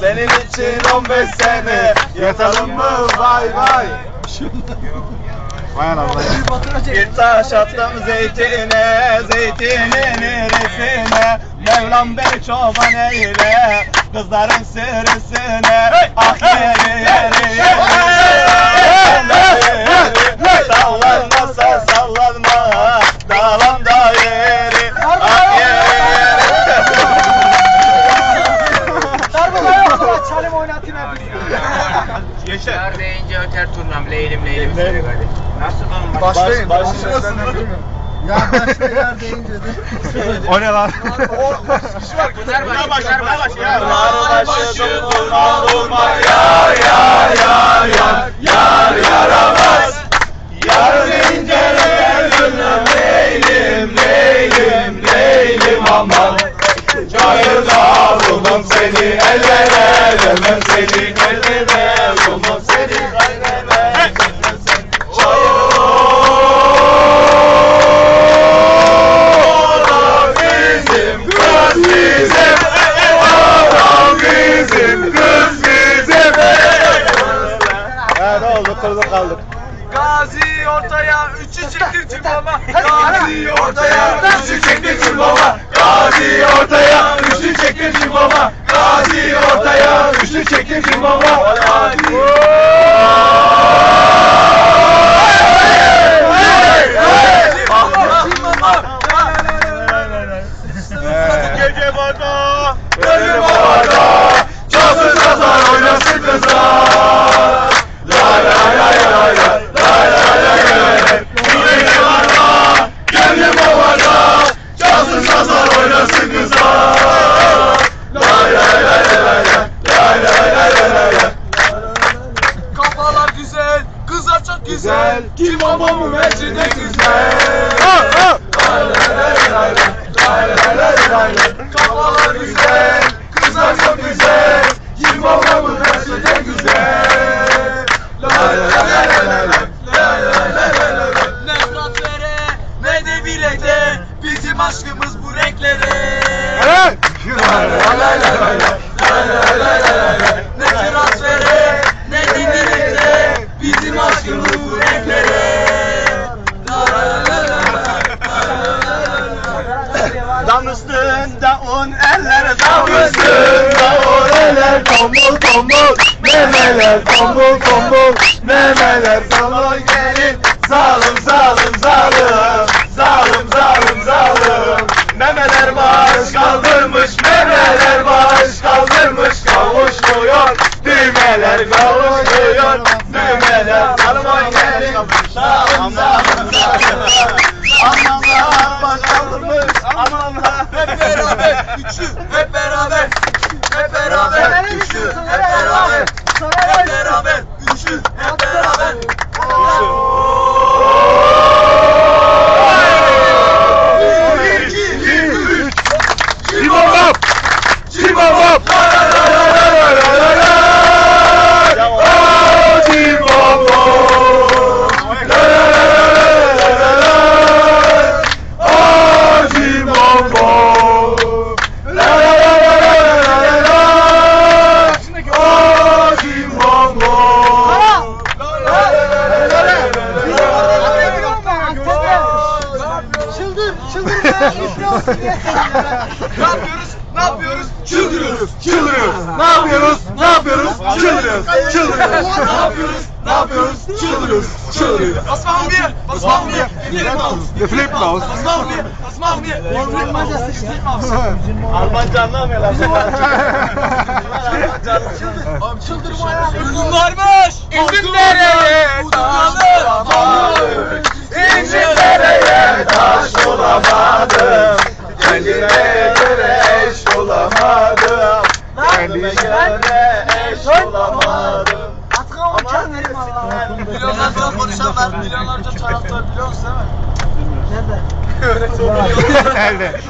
Senin için 15 sene. Yatalım mı? Vay vay. Vay anam Bir taş attım zeytine, zeytinin irisine Mevlam beni çoban eyle, kızların sürüsüne Ah yeri yeri yeri Sallanma turnam leylim leylim söyle kardeş. Nasıl oğlum? Baş, Başlayın. Ya başta yer deyince de. O ne lan? Bunlar başı, bunlar başı ya. Yar başladım durma durma yar Gazi ortaya, üçü çektir baba. Gazi ortaya, üçü çektir baba. Gazi ortaya, üçü çektir baba. Gazi. Gece bana, gece bana, Keep on bon me Tombul tombul memeler Tombul tombul memeler Salon gelin. Zalim zalim good. Ne yapıyoruz? Ne yapıyoruz? Çıldırıyoruz, çıldırıyoruz. Ne yapıyoruz? Ne yapıyoruz? Çıldırıyoruz, çıldırıyoruz. Ne yapıyoruz? Ne yapıyoruz? Çıldırıyoruz, çıldırıyoruz. Wir? Was machen wir? Flipmaus. Wir flippen aus. Was machen wir? Was machen wir? Almancası işte. Almanca anlamıyorlar. Abi çıldırma ya. Üzüm varmış. Üzüm nereye? Uzanalım. İncilere taş bulamadım. Kendime göre eş bulamadım. Kendime göre eş bulamadım. Atkı o can verim Allah'a. Milyonlarca konuşanlar, milyonlarca taraftar biliyor musun değil mi? Nerede? Nerede?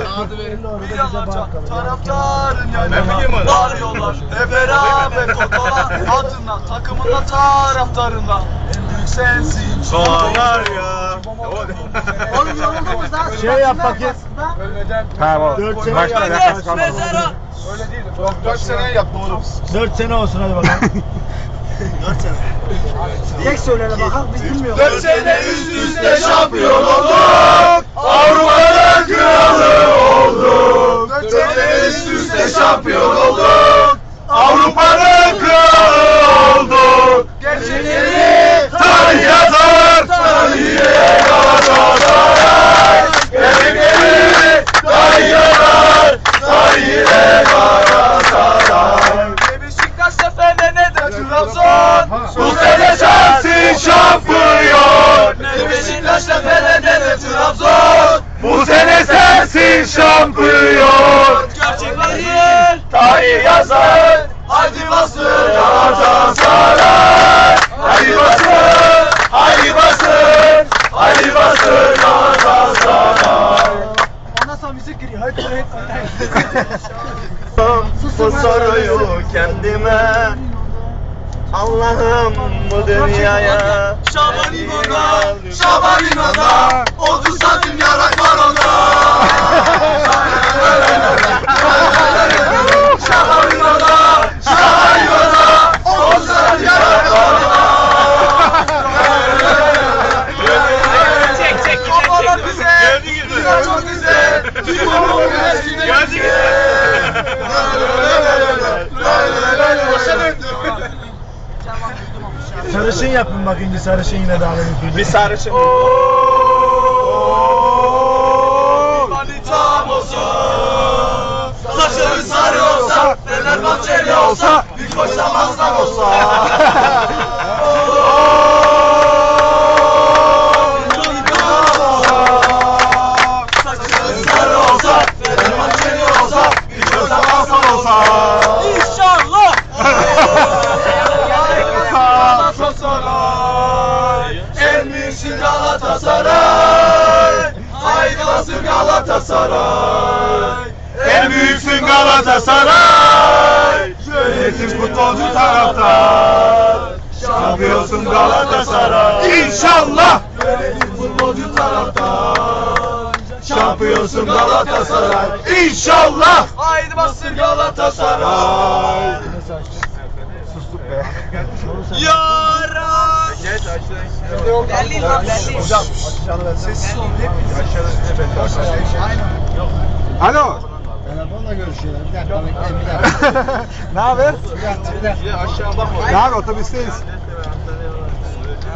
Milyonlarca taraftarın Ben biliyorum yanına onu. Bağırıyorlar beraber Kokola adına Takımında taraftarında En büyük sensin Soğanlar ya. Oğlum yoruldun mu Şey yap bakayım. Ha bu. Dört sene Başta yaptı. alakası kalmadı. Öyle değil. 4 sene yaptı oğlum. 4 sene olsun hadi bakalım. 4 sene. Direkt söyle bakalım biz bilmiyoruz. 4 sene üst üste şampiyon olduk. Avrupa'nın kralı olduk. 4 sene üst üste şampiyon olduk. Avrupa'nın kralı olduk. Gerçekleri tarih yazar. Tarihe Galatasaray. Gerçekleri tarih yazar. Tarihe Galatasaray. Beşiktaş seferde ne de Trabzon. Bu sene sensin şampiyon. Ne Beşiktaş seferde ne de Trabzon. Bu sene sensin şampiyon. Gerçekleri Tarih yazar. Hadi bastır Galatasaray. Hadi basın. Hadi basın. Hadi basın Galatasaray. Ondan sonra müzik giriyor. Hadi hadi Bu soruyu kendime Allah'ım bu dünyaya Şaban İbo'da 30 santim yarak var onda Şaban İbo'da, Şaban İbo'da 30 santim yarak var onda Çek çek Kafalar güzel, dünya çok güneşine Gördün mü? Sarışın yapın bakın bir sarışın yine daha benim Bir sarışın olsa Fenerbahçeli olsa Bir koşsam aslan olsa Galatasaray. Yönetim futbolcu taraftar. Şampiyonsun Galatasaray. İnşallah. Yönetim futbolcu taraftar Şampiyonsun Galatasaray. İnşallah. Haydi basın Galatasaray Sustuk be Yara Berlin lan Berlin Hocam sessiz ol. Alo Telefonla görüşüyorlar. Bir dakika bekleyin bir dakika. Ne haber? Bir dakika bir dakika. Aşağı bak. Ne haber otobüsteyiz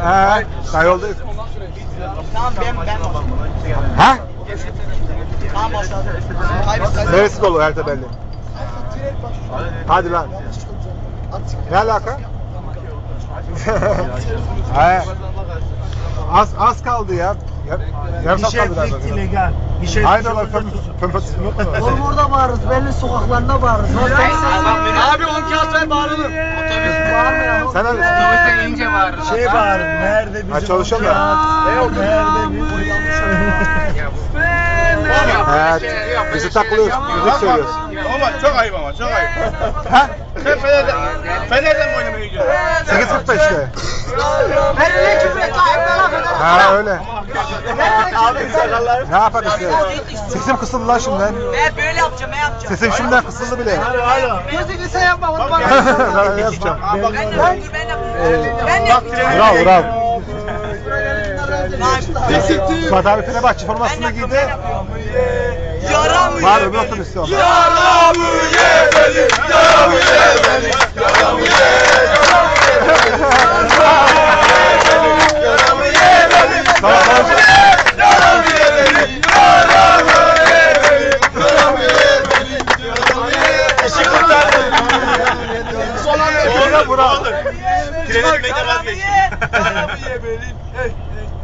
Ee, yoldayız Tamam ben ben Ha? Tamam başladım Neresi dolu her belli Hadi lan Ne alaka? Az az kaldı ya. Yar, yarım saat kaldı İşe galiba. İşe Haydi oğlum pömpötüsün yok mu? Oğlum orada bağırırız. Belli sokaklarında bağırırız. Abi 10 kağıt ver bağıralım. Sen öyle. Otobüsten ince bağırır. Şey bağırın. Nerede bizim Ha, mu? kağıt? Nerede bizim He, bizi takılıyoruz, müzik söylüyoruz. Ama çok ayıp ama çok ayıp. Ha? Sen Fener'den, Fener'den mi oynamaya gidiyorsun? 8.45'te. Ben ne küfür et lan? Ha öyle. Abi sakallar. Ne yapalım işte? Sesim kısıldı lan şimdiden. Ben böyle yapacağım ben yapacağım Sesim şimdiden kısıldı bile. Gözünü sen yapma. Onu bak. Ben öyle yapacağım. Ben de dur ben Ben yapayım Bravo bravo. Fuat abi Fenerbahçe formasını giydi. Yaramı onlar. Yaramı yemedim, yaramı yemedim, yaramı yemedim.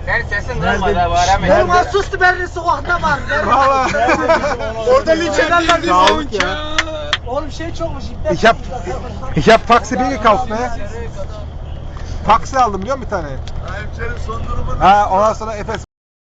Sen sesin Nerede? durmadı abi Nerede? aramayın. sustu Berlin sokakta var. Valla. Orada linçlendiler bizi. Dağıldık ya. Oğlum şey çokmuş. Ich hab, ich hab Taxi bir gekauft ne? Taksi aldım biliyor musun bir tane? Hemşerim son durumu Ha ondan sonra Efes